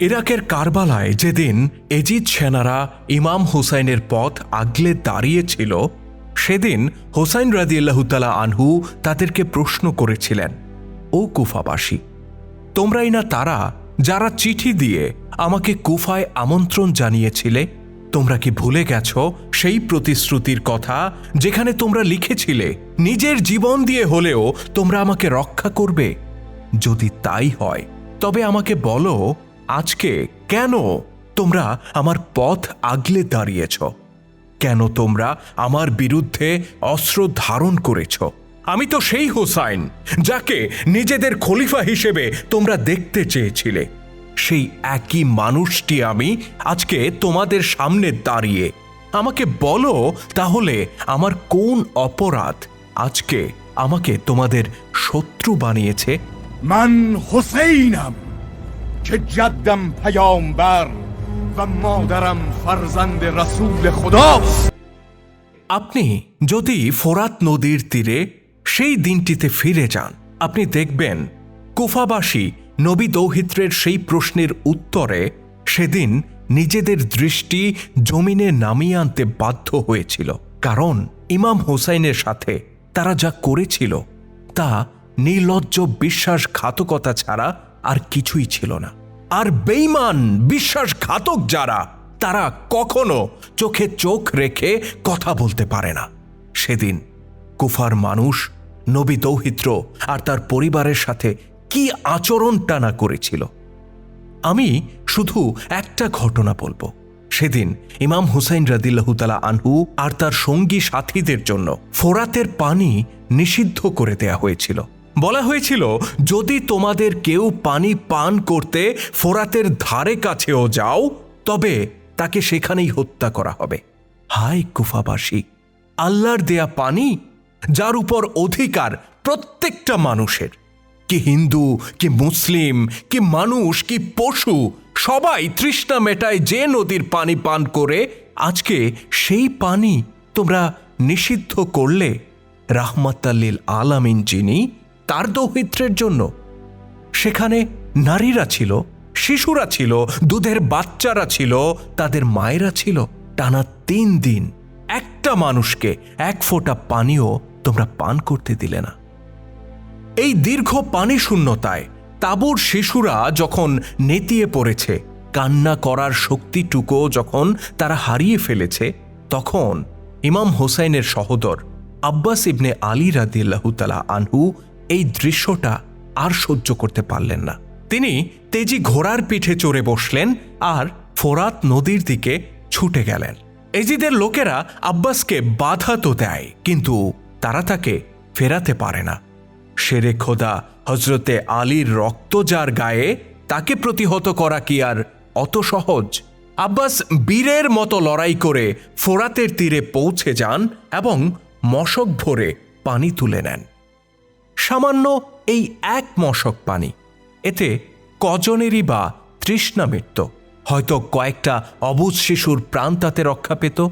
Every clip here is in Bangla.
ইরাকের কারবালায় যেদিন এজিদ সেনারা ইমাম হুসাইনের পথ আগলে দাঁড়িয়েছিল, সেদিন হোসাইন রাদিয়াল্লাহুতালা আনহু তাদেরকে প্রশ্ন করেছিলেন, ও কুফাবাসী, তোমরাই না তারা যারা চিঠি দিয়ে আমাকে কুফায় আমন্ত্রণ জানিয়েছিলে, তোমরা কি ভুলে গেছ সেই প্রতিশ্রুতির কথা যেখানে তোমরা লিখেছিলে, নিজের জীবন দিয়ে হলেও তোমরা আমাকে রক্ষা করবে? যদি তাই হয়, তবে আমাকে বলো আজকে কেন তোমরা আমার পথ আগলে দাঁড়িয়েছ? কেন তোমরা আমার বিরুদ্ধে অস্ত্র ধারণ করেছ? আমি তো সেই হোসাইন, যাকে নিজেদের খলিফা হিসেবে তোমরা দেখতে চেয়েছিলে। সেই একই মানুষটি আমি আজকে তোমাদের সামনে দাঁড়িয়ে। আমাকে বলো তাহলে আমার কোন অপরাধ আজকে আমাকে তোমাদের শত্রু বানিয়েছে? মান হোসাইন که جدم پیامبر و مادرم فرزند رسول خداست আপনি যদি ফোরাত নদীর তীরে সেই দিনটিতে ফিরে যান আপনি দেখবেন কুফাবাসী নবী দৌহিত্রের সেই প্রশ্নের উত্তরে সেদিন নিজেদের দৃষ্টি জমিনে নামিয়ে আনতে বাধ্য হয়েছিল কারণ ইমাম হোসাইনের সাথে তারা যা করেছিল তা নির্লজ্জ বিশ্বাসঘাতকতা ছাড়া আর কিছুই ছিল না। আর বেইমান বিশ্বাসঘাতক যারা, তারা কখনো চোখে চোখ রেখে কথা বলতে পারে না। সেদিন কুফার মানুষ, নবী দৌহিত্র আর তার পরিবারের সাথে কি আচরণ টানা করেছিল। আমি শুধু একটা ঘটনা বলব। সেদিন ইমাম হুসাইন রাদিল্লাহুতালা আনহু আর তার সঙ্গী সাথীদের জন্য ফোরাতের পানি নিষিদ্ধ করে দেয়া হয়েছিল। বলা হয়েছিল, যদি তোমাদের কেউ পানি পান করতে ফোরাতের ধারে কাছেও যাও, তবে তাকে সেখানেই হত্যা করা হবে। হায় কুফাবাসী, আল্লাহর দেয়া পানি, যার উপর অধিকার প্রত্যেকটা মানুষের। কি হিন্দু, কি মুসলিম, কি মানুষ, কি পশু, সবাই তৃষ্ণা মেটায় যে নদীর পানি পান করে, আজকে সেই পানি তোমরা নিষিদ্ধ করলে, রাহমাতাল্লিল আলামিন যিনি তার দৌহিত্রের জন্য। সেখানে নারীরা ছিল, শিশুরা ছিল, দুধের বাচ্চারা ছিল, তাদের মায়েরা ছিল। টানা তিন দিন একটা মানুষকে এক ফোঁটা পানিও তোমরা পান করতে দিলে না। এই দীর্ঘ পানি শূন্যতায় তাবুর শিশুরা যখন নেতিয়ে পড়েছে, কান্না করার শক্তিটুকু যখন তারা হারিয়ে ফেলেছে, তখন ইমাম হোসাইনের সহোদর আব্বাস ইবনে আলী রাদিল্লাহুতালা আনহু এই দৃশ্যটা আর সহ্য করতে পারলেন না। তিনি তেজি ঘোড়ার পিঠে চড়ে বসলেন আর ফোরাত নদীর দিকে ছুটে গেলেন। এজিদের লোকেরা আব্বাসকে বাধা তো দেয়, কিন্তু তারা তাকে ফেরাতে পারে না। শেরে খোদা হজরতে আলীর রক্ত যার গায়ে, তাকে প্রতিহত করা কি আর অত সহজ? আব্বাস বীরের মতো লড়াই করে ফোরাতের তীরে পৌঁছে যান এবং মশক ভরে পানি তুলে নেন। সামান্য এই এক মশক পানি। এতে কজনেরই বা তৃষ্ণা মিটত। হয়তো কয়েকটা অবুজ শিশুর প্রাণ তাতে রক্ষা পেত।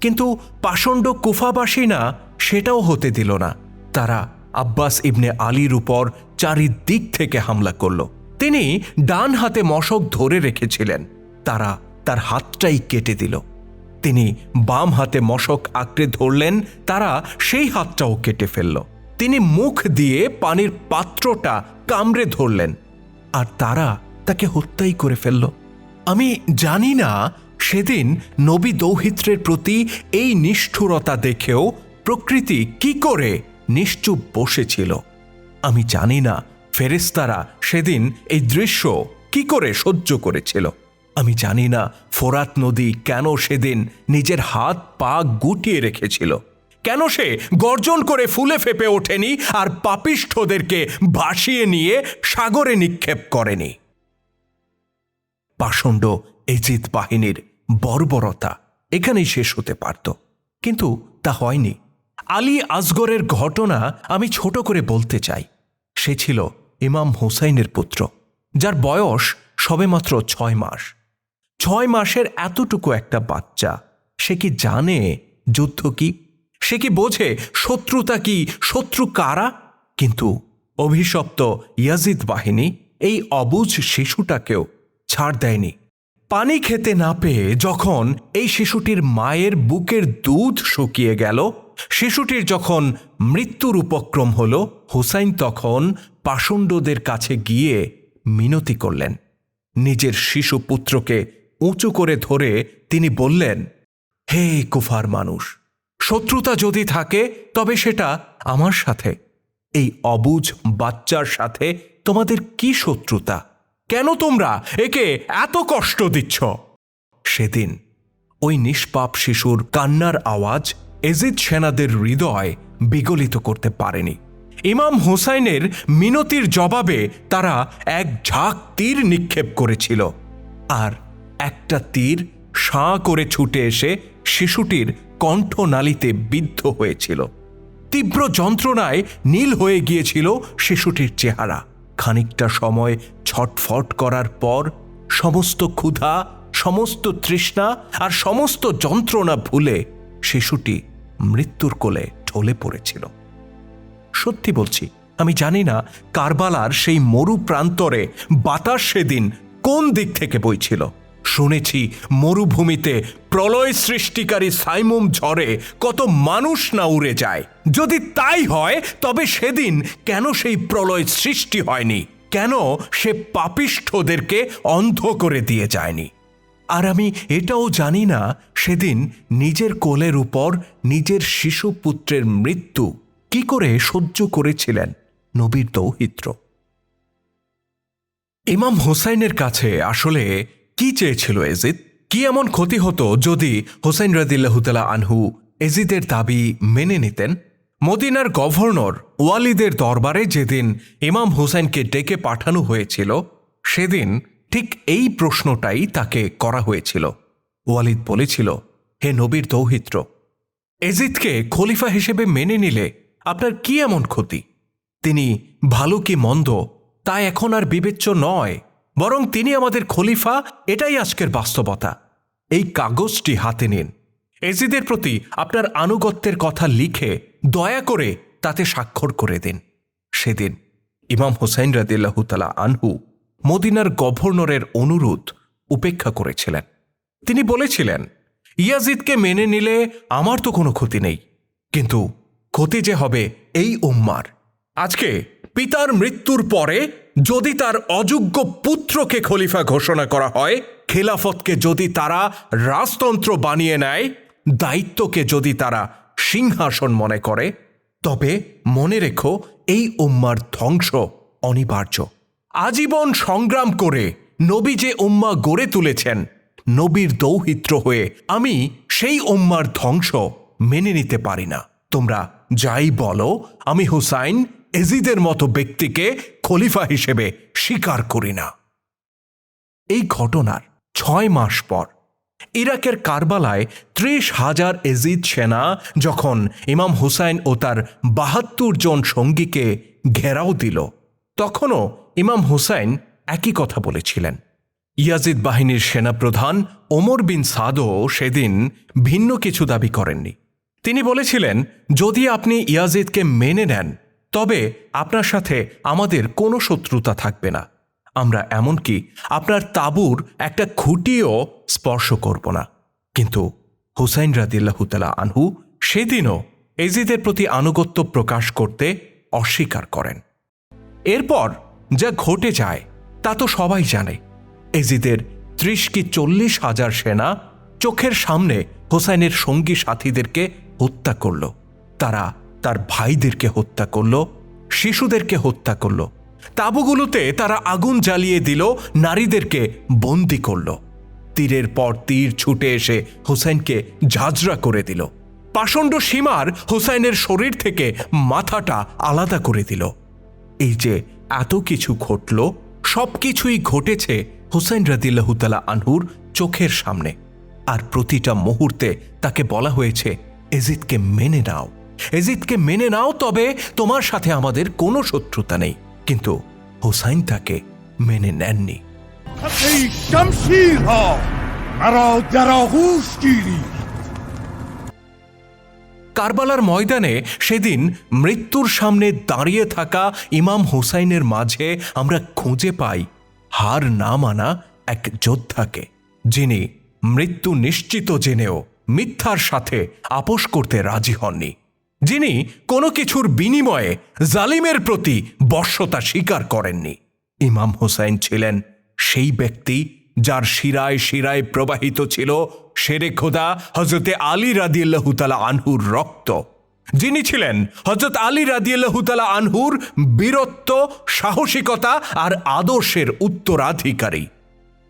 কিন্তু পাষণ্ড কুফাবাসী না সেটাও হতে দিল না। তারা আব্বাস ইবনে আলীর উপর চারিদিক থেকে হামলা করল। তিনি ডান হাতে মশক ধরে রেখেছিলেন। তারা তার হাতটাই কেটে দিল। তিনি বাম হাতে মশক আঁকড়ে ধরলেন। তারা সেই হাতটাও কেটে ফেলল। তিনি মুখ দিয়ে পানির পাত্রটা কামড়ে ধরলেন, আর তারা তাকে হত্যাই করে ফেলল। আমি জানি না সেদিন নবী দৌহিত্রের প্রতি এই নিষ্ঠুরতা দেখেও প্রকৃতি কি করে নিশ্চুপ বসেছিল। আমি জানি না ফেরেস্তারা সেদিন এই দৃশ্য কি করে সহ্য করেছিল। আমি জানি না ফোরাত নদী কেন সেদিন নিজের হাত পা গুটিয়ে রেখেছিল। কেন সে গর্জন করে ফুলে ফেপে ওঠেনি আর পাপিষ্ঠদেরকে ভাসিয়ে নিয়ে সাগরে নিক্ষেপ করেনি? পাষণ্ড এজিদ বাহিনীর বর্বরতা এখানেই শেষ হতে পারত, কিন্তু তা হয়নি। আলী আসগরের ঘটনা আমি ছোট করে বলতে চাই। সে ছিল ইমাম হুসাইনের পুত্র, যার বয়স সবেমাত্র ছয় মাস। ছয় মাসের এতটুকু একটা বাচ্চা, সে কি জানে যুদ্ধ কি? সে কি বোঝে শত্রুতা কি? শত্রু কারা? কিন্তু অভিশপ্ত ইয়াজিদ বাহিনী এই অবুজ শিশুটাকেও ছাড় দেয়নি। পানি খেতে না পেয়ে যখন এই শিশুটির মায়ের বুকের দুধ শুকিয়ে গেল, শিশুটির যখন মৃত্যুর উপক্রম হল, হুসাইন তখন পাষণ্ডদের কাছে গিয়ে মিনতি করলেন। নিজের শিশু পুত্রকে উঁচু করে ধরে তিনি বললেন, হে কুফার মানুষ শত্রুতা যদি থাকে, তবে সেটা আমার সাথে। এই অবুঝ বাচ্চার সাথে তোমাদের কি শত্রুতা? কেন তোমরা একে এত কষ্ট দিচ্ছ? সেদিন ওই নিষ্পাপ শিশুর কান্নার আওয়াজ এজিদ সেনাদের হৃদয় বিগলিত করতে পারেনি। ইমাম হুসাইনের মিনতির জবাবে তারা এক ঝাঁক তীর নিক্ষেপ করেছিল। আর একটা তীর সাঁ করে ছুটে এসে শিশুটির কণ্ঠনালীতে বিদ্ধ হয়েছিল। তীব্র যন্ত্রণায় নীল হয়ে গিয়েছিল শিশুটির চেহারা। খানিকটা সময় ছটফট করার পর সমস্ত ক্ষুধা, সমস্ত তৃষ্ণা আর সমস্ত যন্ত্রণা ভুলে শিশুটি মৃত্যুর কোলে ঢলে পড়েছিল। সত্যি বলছি, আমি জানি না কারবালার সেই মরু প্রান্তরে বাতাস সেদিন কোন দিক থেকে বইছিল। শুনেছি মরুভূমিতে প্রলয় সৃষ্টিকারী সাইমুম ঝড়ে কত মানুষ না উড়ে যায়। যদি তাই হয়, তবে সেদিন কেন সেই প্রলয় সৃষ্টি হয়নি? কেন সে পাপিষ্ঠদেরকে অন্ধ করে দিয়ে যায়নি? আর আমি এটাও জানি না, সেদিন নিজের কোলের উপর নিজের শিশু পুত্রের মৃত্যু কি করে সহ্য করেছিলেন নবীর দৌহিত্র ইমাম হোসাইনের কাছে আসলে কি চেয়েছিল এজিদ? কি এমন ক্ষতি হতো যদি হোসাইন রাদিল্লাহুতালা আনহু এজিদের দাবি মেনে নিতেন? মদিনার গভর্নর ওয়ালিদের দরবারে যেদিন ইমাম হোসাইনকে ডেকে পাঠানো হয়েছিল, সেদিন ঠিক এই প্রশ্নটাই তাকে করা হয়েছিল। ওয়ালিদ বলেছিল, হে নবীর দৌহিত্র, এজিদকে খলিফা হিসেবে মেনে নিলে আপনার কি এমন ক্ষতি? তিনি ভালো কি মন্দ, তা এখন আর বিবেচ্য নয়। বরং তিনি আমাদের খলিফা, এটাই আজকের বাস্তবতা। এই কাগজটি হাতে নিন। এজিদের প্রতি আপনার আনুগত্যের কথা লিখে, দয়া করে তাতে স্বাক্ষর করে দিন। সেদিন ইমাম হোসাইন রাদিল্লাহতালা আনহু মদিনার গভর্নরের অনুরোধ উপেক্ষা করেছিলেন। তিনি বলেছিলেন, ইয়াজিদকে মেনে নিলে আমার তো কোনো ক্ষতি নেই, কিন্তু ক্ষতি যে হবে এই উম্মার। আজকে পিতার মৃত্যুর পরে যদি তার অযোগ্য পুত্রকে খলিফা ঘোষণা করা হয়, খেলাফতকে যদি তারা রাজতন্ত্র বানিয়ে নেয়, দায়িত্বকে যদি তারা সিংহাসন মনে করে, তবে মনে রেখো এই উম্মার ধ্বংস অনিবার্য। আজীবন সংগ্রাম করে নবী যে উম্মা গড়ে তুলেছেন, নবীর দৌহিত্র হয়ে আমি সেই উম্মার ধ্বংস মেনে নিতে পারি না। তোমরা যাই বলো, আমি হুসাইন এজিদের মতো ব্যক্তিকে খলিফা হিসেবে স্বীকার করি না। এই ঘটনার ছয় মাস পর ইরাকের কারবালায় ত্রিশ হাজার এজিদ সেনা যখন ইমাম হুসাইন ও তার বাহাত্তর জন সঙ্গীকে ঘেরাও দিল, তখনও ইমাম হুসাইন একই কথা বলেছিলেন। ইয়াজিদ বাহিনীর সেনাপ্রধান ওমর বিন সাদও সেদিন ভিন্ন কিছু দাবি করেননি। তিনি বলেছিলেন, যদি আপনি ইয়াজিদকে মেনে নেন তবে আপনার সাথে আমাদের কোনো শত্রুতা থাকবে না। আমরা এমনকি আপনার তাঁবুর একটা খুঁটিও স্পর্শ করব না। কিন্তু হুসাইন রাদিল্লাহুতালা আনহু সেদিনও এজিদের প্রতি আনুগত্য প্রকাশ করতে অস্বীকার করেন। এরপর যা ঘটে যায়, তা তো সবাই জানে। এজিদের ত্রিশ কি চল্লিশ হাজার সেনা চোখের সামনে হোসাইনের সঙ্গী সাথীদেরকে হত্যা করল। তারা তার ভাইদেরকে হত্যা করল, শিশুদেরকে হত্যা করল। তাঁবুগুলোতে তারা আগুন জ্বালিয়ে দিল, নারীদেরকে বন্দি করল। তীরের পর তীর ছুটে এসে হোসাইনকে ঝাঁঝরা করে দিল। পাষণ্ড সীমার হোসাইনের শরীর থেকে মাথাটা আলাদা করে দিল। এই যে এত কিছু ঘটল, সব কিছুই ঘটেছে হুসাইন রাদিল্লাহুতালা আনহুর চোখের সামনে। আর প্রতিটা মুহূর্তে তাকে বলা হয়েছে, এজিদকে মেনে নাও। এজিদকে মেনে নাও তবে তোমার সাথে আমাদের কোনো শত্রুতা নেই। কিন্তু হোসাইন তাকে মেনে নেননি। কারবালার ময়দানে সেদিন মৃত্যুর সামনে দাঁড়িয়ে থাকা ইমাম হোসাইনের মাঝে আমরা খুঁজে পাই হার না মানা এক যোদ্ধাকে যিনি মৃত্যু নিশ্চিত জেনেও মিথ্যার সাথে আপোষ করতে রাজি হননি। যিনি কোনো কিছুর বিনিময়ে জালিমের প্রতি বর্ষতা স্বীকার করেননি। ইমাম হুসাইন ছিলেন সেই ব্যক্তি যার শিরায় শিরায় প্রবাহিত ছিল শেরে খোদা হজরতে আলী রাদিয়াল্লাহুতালা আনহুর রক্ত। যিনি ছিলেন হজরত আলী রাদিয়াল্লাহুতালা আনহুর বীরত্ব, সাহসিকতা আর আদর্শের উত্তরাধিকারী।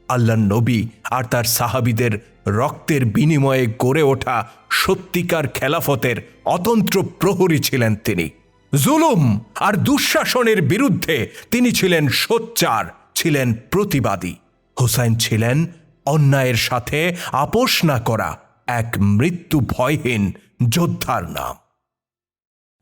আল্লাহ নবী আর তার সাহাবিদের রক্তের বিনিময়ে গড়ে ওঠা সত্যিকার খেলাফতের অতন্ত্র প্রহরী ছিলেন তিনি। জুলুম আর দুঃশাসনের বিরুদ্ধে তিনি ছিলেন সোচ্চার, ছিলেন প্রতিবাদী। হোসাইন ছিলেন অন্যায়ের সাথে আপোষ না করা এক মৃত্যু ভয়হীন যোদ্ধার নাম।